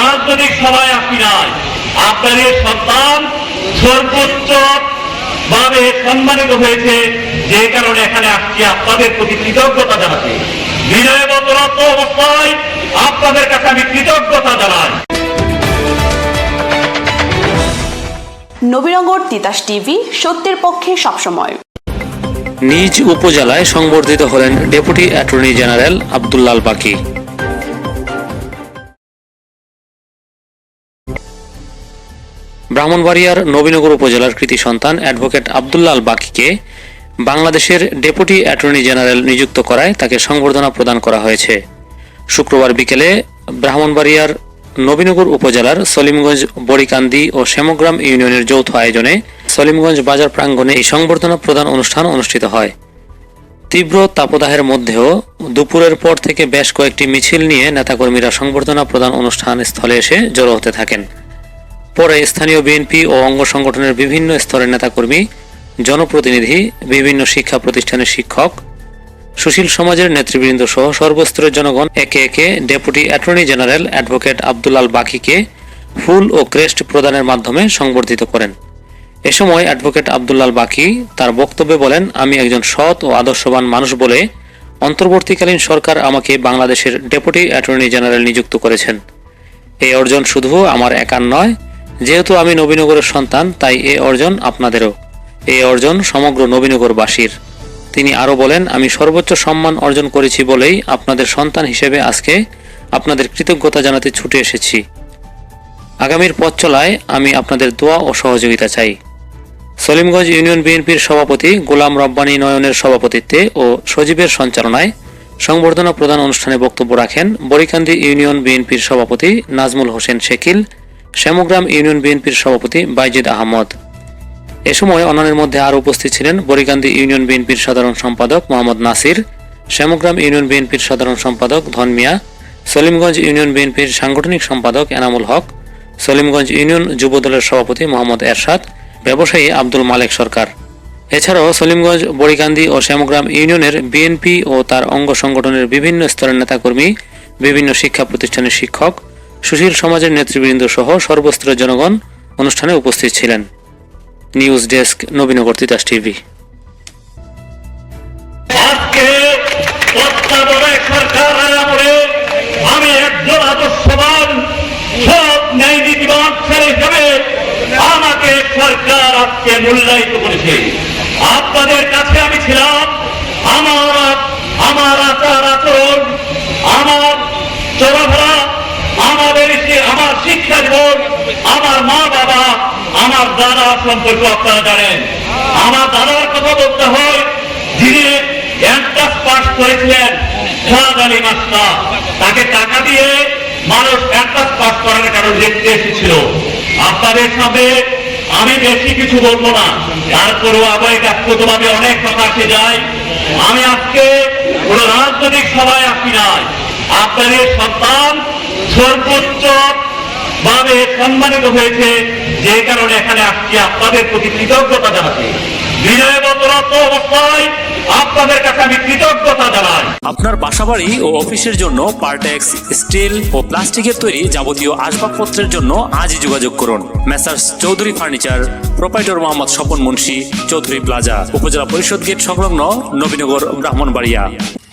রাজনৈতিক সভায় আসি নাই। আপনাদের সন্তান সর্বোচ্চ ভাবে সম্মানিত হয়েছে যে কারণে এখানে আসছি। আপনাদের প্রতি কৃতজ্ঞতা জানাতে বিনয়বতরত অবস্থায় আপনাদের কাছে আমি কৃতজ্ঞতা জানাই। নবীনগর তিতাস টিভি সত্যের পক্ষে সবসময়। নিজ উপজেলায় সংবর্ধিত হলেন ডেপুটি অ্যাটর্নি জেনারেল আবদুল্লাল বাকি। ব্রাহ্মণবাড়িয়ার নবীনগর উপজেলার কৃতি সন্তান অ্যাডভোকেট আবদুল্লাল বাকিকে বাংলাদেশের ডেপুটি অ্যাটর্নি জেনারেল নিযুক্ত করায় তাকে সংবর্ধনা প্রদান করা হয়েছে। শুক্রবার বিকেলে ব্রাহ্মণবাড়িয়ার নবীনগর উপজেলার সলিমগঞ্জ, বড়িকান্দি ও শ্যামগ্রাম ইউনিয়নের যৌথ আয়োজনে সলিমগঞ্জ বাজার প্রাঙ্গণে এই সংবর্ধনা প্রদান অনুষ্ঠান অনুষ্ঠিত হয়। তীব্র তাপদাহের মধ্যেও দুপুরের পর থেকে বেশ কয়েকটি মিছিল নিয়ে নেতাকর্মীরা সংবর্ধনা প্রদান অনুষ্ঠান স্থলে এসে জড়ো হতে থাকেন। পরে স্থানীয় বিএনপি ও অঙ্গ সংগঠনের বিভিন্ন স্তরের নেতাকর্মী, জনপ্রতিনিধি, বিভিন্ন শিক্ষা প্রতিষ্ঠানের শিক্ষক, সুশীল সমাজের নেতৃবৃন্দ সহ সর্বস্তরের জনগণ একে একে deputy attorney general advocate Abdulal বাকিকে ফুল ও ক্রেস্ট প্রদানের মাধ্যমে সংবর্ধিত করেন। এ সময় অ্যাডভোকেট আব্দুল্লাল বাকি তার বক্তব্যে বলেন, আমি একজন সৎ ও আদর্শবান মানুষ বলে অন্তর্বর্তীকালীন সরকার আমাকে বাংলাদেশের ডেপুটি অ্যাটর্নি জেনারেল নিযুক্ত করেছেন। এই অর্জন শুধু আমার একার নয় যেহেতু আমি নবীনগরের সন্তান, তাই এ অর্জন আপনাদেরও। এই অর্জন সমগ্র নবীনগরবাসীর। তিনি আরও বলেন, আমি সর্বোচ্চ সম্মান অর্জন করেছি বলেই আপনাদের সন্তান হিসেবে আজকে আপনাদের কৃতজ্ঞতা জানাতে ছুটে এসেছি। আগামীর পথ চলায় আমি আপনাদের দোয়া ও সহযোগিতা চাই। সলিমগঞ্জ ইউনিয়ন বিএনপির সভাপতি গোলাম রব্বানী নয়নের সভাপতিত্বে ও সজীবের সঞ্চালনায় সংবর্ধনা প্রদান অনুষ্ঠানে বক্তব্য রাখেন বরিকান্দি ইউনিয়ন বিএনপির সভাপতি নাজমুল হোসেন শেকিল শ্যামগ্রাম ইউনিয়ন বিএনপির সভাপতি বাইজিদ আহমদ। এ সময় অন্যান্যের মধ্যে আরও উপস্থিত ছিলেন বরিকান্দি ইউনিয়ন বিএনপির সাধারণ সম্পাদক মোহাম্মদ নাসির, শ্যামগ্রাম ইউনিয়ন বিএনপির সাধারণ সম্পাদক ধন মিয়া সলিমগঞ্জ ইউনিয়ন বিএনপির সাংগঠনিক সম্পাদক এনামুল হক, সলিমগঞ্জ ইউনিয়ন যুবদলের সভাপতি মোহাম্মদ এরশাদ, ব্যবসায়ী আব্দুল মালেক সরকার। এছাড়াও সলিমগঞ্জ বড়িকান্দি ও শ্যামগ্রাম ইউনিয়নের বিএনপি ও তার অঙ্গ সংগঠনের বিভিন্ন স্তরের নেতাকর্মী, বিভিন্ন শিক্ষা প্রতিষ্ঠানের শিক্ষক সুশীল সমাজের নেতৃবৃন্দ সহ সর্বস্তরের জনগণ অনুষ্ঠানে উপস্থিত ছিলেন। News desk, Nabinagar Titas TV. আপনাদের কাছে আমি ছিলাম, আমার আমার আচার আমার দাদা সম্পর্কে আপনারা জানেন। আমার দাদার কথা বলতে হয়, যিনি এন্ট্রান্স পাস করেছিলেন শাহাদ আলী মাস্টার তাকে টাকা দিয়ে মানুষ এন্ট্রান্স পাস করার কারণ দেখতে এসেছিল। আপনাদের সামনে আমি বেশি কিছু বলব না। তারপরেও আবার ব্যক্তিগতভাবে অনেক কথা আসে যায়। আমি আজকে কোন রাজনৈতিক সভায় আসি নাই। আপনাদের সন্তান সর্বোচ্চ ভাবে সম্মানিত হয়েছে। যে কারণে এখানে আসছি, আপনাদের প্রতি কৃতজ্ঞতা অবস্থায় আপনাদের কাছে আমি আপনার বাসাবাড়ি ও অফিসের জন্য পার্টেক্স, স্টিল ও প্লাস্টিকের তৈরি যাবতীয় আসবাবপত্রের জন্য আজই যোগাযোগ করুন। Messrs Chowdhury furniture, proprietor Mohammad Swapan Munshi, Chowdhury plaza, upazila Parishad gate সংলগ্ন Nabinagar, Brahmanbaria.